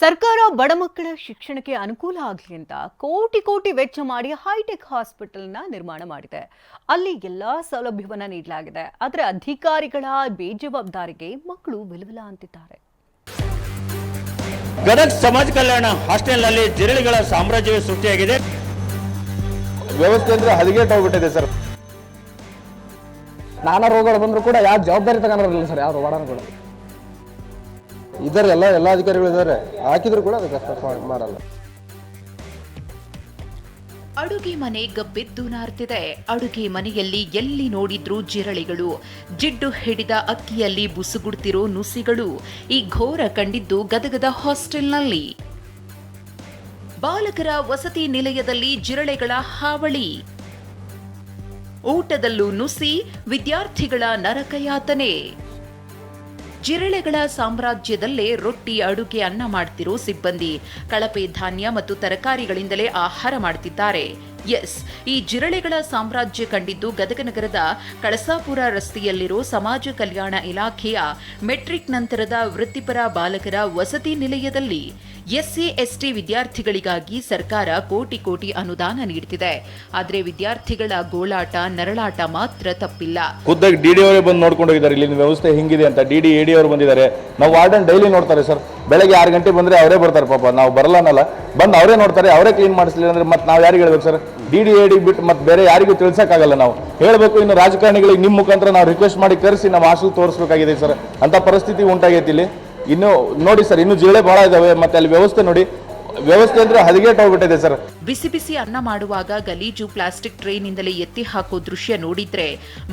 ಸರ್ಕಾರ ಬಡ ಮಕ್ಕಳ ಶಿಕ್ಷಣಕ್ಕೆ ಅನುಕೂಲ ಆಗಲಿ ಅಂತ ಕೋಟಿ ಕೋಟಿ ವೆಚ್ಚ ಮಾಡಿ ಹೈಟೆಕ್ ಹಾಸ್ಪಿಟಲ್ನ ನಿರ್ಮಾಣ ಮಾಡಿದೆ. ಅಲ್ಲಿ ಎಲ್ಲಾ ಸೌಲಭ್ಯವನ್ನ ನೀಡಲಾಗಿದೆ. ಆದರೆ ಅಧಿಕಾರಿಗಳ ಬೇಜವಾಬ್ದಾರಿಗೆ ಮಕ್ಕಳು ವಿಲವಿಲ ಅಂತಿದ್ದಾರೆ. ಗದಗ ಸಮಾಜ ಕಲ್ಯಾಣ ಹಾಸ್ಟೆಲ್ನಲ್ಲಿ ಜಿರಳಿಗಳ ಸಾಮ್ರಾಜ್ಯವೇ ಸೃಷ್ಟಿಯಾಗಿದೆ. ವ್ಯವಸ್ಥೆ ಅಂದ್ರೆ ಹದಗೆಟ್ ಹೋಗ್ಬಿಟ್ಟಿದೆ ಸರ್. ನಾನಾ ರೋಗಗಳು ಬಂದರೂ ಕೂಡ ಯಾವ ಜವಾಬ್ದಾರಿ ತಗೊಂಡಿರಲಿಲ್ಲ ಸರ್ ಯಾವ ಕೂಡ ಇದ್ದಾರೆ ಎಲ್ಲ ಎಲ್ಲ ಅಧಿಕಾರಿಗಳು ಇದ್ದಾರೆ ಹಾಕಿದ್ರು ಕೂಡ ಅದಕ್ಕೆ ಮಾಡಲ್ಲ. ಅಡುಗೆ ಮನೆ ಗಬ್ಬಿದ್ದು ನಾರ್ತಿದೆ. ಅಡುಗೆ ಮನೆಯಲ್ಲಿ ಎಲ್ಲಿ ನೋಡಿದ್ರು ಜಿರಳಿಗಳು. ಜಿಡ್ಡು ಹಿಡಿದ ಅಕ್ಕಿಯಲ್ಲಿ ಬುಸುಗುಡ್ತಿರೋ ನುಸಿಗಳು. ಈ ಘೋರ ಕಂಡಿದ್ದು ಗದಗದ ಹಾಸ್ಟೆಲ್ನಲ್ಲಿ. ಬಾಲಕರ ವಸತಿ ನಿಲಯದಲ್ಲಿ ಜಿರಳೆಗಳ ಹಾವಳಿ. ಊಟದಲ್ಲೂ ನುಸಿ, ವಿದ್ಯಾರ್ಥಿಗಳ ನರಕಯಾತನೆ. ಜಿರಳೆಗಳ ಸಾಮ್ರಾಜ್ಯದಲ್ಲೇ ರೊಟ್ಟಿ ಅಡುಗೆ ಅನ್ನ ಮಾಡ್ತಿರೋ ಸಿಬ್ಬಂದಿ. ಕಳಪೆ ಧಾನ್ಯ ಮತ್ತು ತರಕಾರಿಗಳಿಂದಲೇ ಆಹಾರ ಮಾಡ್ತಿದ್ದಾರೆ. ಎಸ್, ಈ ಜಿರಳೆಗಳ ಸಾಮ್ರಾಜ್ಯ ಕಂಡಿದ್ದು ಗದಗ ನಗರದ ಕಳಸಾಪುರ ರಸ್ತೆಯಲ್ಲಿರೋ ಸಮಾಜ ಕಲ್ಯಾಣ ಇಲಾಖೆಯ ಮೆಟ್ರಿಕ್ ನಂತರದ ವೃತ್ತಿಪರ ಬಾಲಕರ ವಸತಿ ನಿಲಯದಲ್ಲಿ ಎಸ್ಸಿ, ಎಸ್ಟಿ ವಿದ್ಯಾರ್ಥಿಗಳಿಗಾಗಿ ಸರ್ಕಾರ ಕೋಟಿ ಕೋಟಿ ಅನುದಾನ ನೀಡುತ್ತಿದೆ. ಆದರೆ ವಿದ್ಯಾರ್ಥಿಗಳ ಗೋಳಾಟ, ನರಳಾಟ ಮಾತ್ರ ತಪ್ಪಿಲ್ಲ. ಖುದ್ದಾಗಿ ಡಿ ಡಿ ಅವರೇ ಬಂದು ನೋಡ್ಕೊಂಡು ಹೋಗಿದ್ದಾರೆ. ಇಲ್ಲಿನ ವ್ಯವಸ್ಥೆ ಹಿಂಗಿದೆ ಅಂತ ಡಿ ಡಿ ಎ ಡಿ ಅವರು ಬಂದಿದ್ದಾರೆ. ನಾವು ವಾರ್ಡನ್ ಡೈಲಿ ನೋಡ್ತಾರೆ ಸರ್. ಬೆಳಗ್ಗೆ ಆರು ಗಂಟೆ ಬಂದರೆ ಅವರೇ ಬರ್ತಾರೆ ಪಾಪ. ನಾವು ಬರಲ್ಲನಲ್ಲ. ಬಂದು ಅವರೇ ನೋಡ್ತಾರೆ, ಅವರೇ ಕ್ಲೀನ್ ಮಾಡಿಸ್ಲಿಲ್ಲ ಅಂದರೆ ಮತ್ತೆ ನಾವು ಯಾರಿಗೆ ಹೇಳ್ಬೇಕು sir D D A D ಬಿಟ್ಟು ಮತ್ತೆ ಬೇರೆ ಯಾರಿಗೂ ತಿಳ್ಸೋಕ್ಕಾಗಲ್ಲ ನಾವು. ಹೇಳಬೇಕು ಇನ್ನು ರಾಜಕಾರಣಿಗಳಿಗೆ ನಿಮ್ಮ ಮುಖಾಂತರ ನಾವು ರಿಕ್ವೆಸ್ಟ್ ಮಾಡಿ ಕರೆಸಿ ನಾವು ಆಸು ತೋರಿಸ್ಬೇಕಾಗಿದೆ ಸರ್ ಅಂಥ ಪರಿಸ್ಥಿತಿ ಉಂಟಾಗೈತಿ ಇಲ್ಲಿ. ಇನ್ನು ನೋಡಿ ಸರ್ ಇನ್ನು ಜಿಲ್ಲೆ ಭಾಳ ಇದ್ದಾವೆ ಮತ್ತೆ ಅಲ್ಲಿ ವ್ಯವಸ್ಥೆ ನೋಡಿ. ವ್ಯವಸ್ಥೆ ಅಂದ್ರೆ ಹದಗೆಟ್ ಹೋಗ್ಬಿಟ್ಟಿದೆ ಸರ್. ಬಿಸಿ ಬಿಸಿ ಅನ್ನ ಮಾಡುವಾಗ ಗಲೀಜು ಪ್ಲಾಸ್ಟಿಕ್ ಟ್ರೇನಿಂದಲೇ ಎತ್ತಿ ಹಾಕೋ ದೃಶ್ಯ ನೋಡಿದ್ರೆ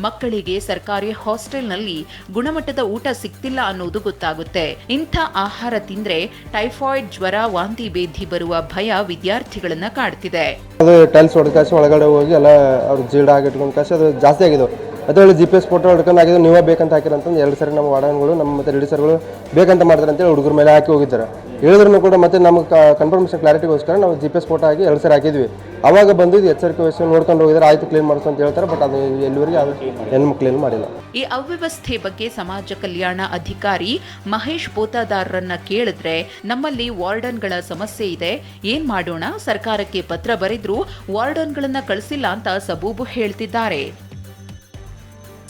ಮಕ್ಕಳಿಗೆ ಸರ್ಕಾರಿ ಹಾಸ್ಟೆಲ್ನಲ್ಲಿ ಗುಣಮಟ್ಟದ ಊಟ ಸಿಗ್ತಿಲ್ಲ ಅನ್ನೋದು ಗೊತ್ತಾಗುತ್ತೆ. ಇಂಥ ಆಹಾರ ತಿಂದ್ರೆ ಟೈಫಾಯ್ಡ್ ಜ್ವರ ವಾಂತಿ ಭೇದಿ ಬರುವ ಭಯ ವಿದ್ಯಾರ್ಥಿಗಳನ್ನ ಕಾಡ್ತಿದೆ. ಅದು ಟೈಲ್ಸ್ ಹೊಡೆದ ಕಾಸು ಒಳಗಡೆ ಹೋಗಿ ಎಲ್ಲ ಅವ್ರು ಜೀಡ ಆಗಿಟ್ಕೊಂಡು ಕಾಸು ಅದು ಜಾಸ್ತಿ ಆಗಿದ್ದು ಅದರಲ್ಲಿ ಜಿ ಪಿ ಎಸ್ ಫೋಟೋ ಹಿಡ್ಕೊಂಡು ಆಗಿದ್ದು ನೀವೇ ಬೇಕಂತ ಹಾಕಿರಂತಂದು ಎರಡು ಸರಿ ನಮ್ಮ ವಾರ್ಡನ್ಗಳು, ನಮ್ಮ ಮತ್ತೆ ಸರ್ಗಳು ಬೇಕಂತ ಮಾಡ್ತಾರೆ ಅಂತೇಳಿ ಹುಡುಗರ ಮೇಲೆ ಹಾಕಿ ಹೋಗಿದ್ದಾರೆ. ಹೇಳಿದ್ರು ಕೂಡ ಮತ್ತೆ ನಮಗೆ ಕನ್ಫರ್ಮೇಷನ್ ಕ್ಲಾರಿಟಿಗೋಸ್ಕರ ನಾವು ಜಿ ಪಿ ಎಸ್ ಫೋಟೋ ಹಾಕಿ ಎರಡು ಸರಿ ಹಾಕಿದ್ವಿ. ಅವಾಗ ಬಂದಿದ್ದು ಎಚ್ಚರಿಕೆ ವಹಿಸಿ ನೋಡ್ಕೊಂಡು ಹೋಗಿದ್ದಾರೆ ಆಯ್ತು ಕ್ಲೀನ್ ಮಾಡಿಸು ಅಂತ ಹೇಳ್ತಾರೆ ಬಟ್ ಅದು ಎಲ್ಲಿವರೆಗೆ ಅದು ಹೆಣ್ಣು ಕ್ಲೀನ್ ಮಾಡಿಲ್ಲ. ಈ ಅವ್ಯವಸ್ಥೆ ಬಗ್ಗೆ ಸಮಾಜ ಕಲ್ಯಾಣ ಅಧಿಕಾರಿ ಮಹೇಶ್ ಪೋತಾದಾರರನ್ನ ಕೇಳಿದ್ರೆ ನಮ್ಮಲ್ಲಿ ವಾರ್ಡನ್ಗಳ ಸಮಸ್ಯೆ ಇದೆ, ಏನ್ ಮಾಡೋಣ? ಸರ್ಕಾರಕ್ಕೆ ಪತ್ರ ಬರೆದ್ರೂ ವಾರ್ಡನ್ಗಳನ್ನ ಕಳಿಸಿಲ್ಲ ಅಂತ ಸಬೂಬು ಹೇಳ್ತಿದ್ದಾರೆ.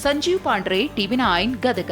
Sanjeev Pandre TV nine Gadag.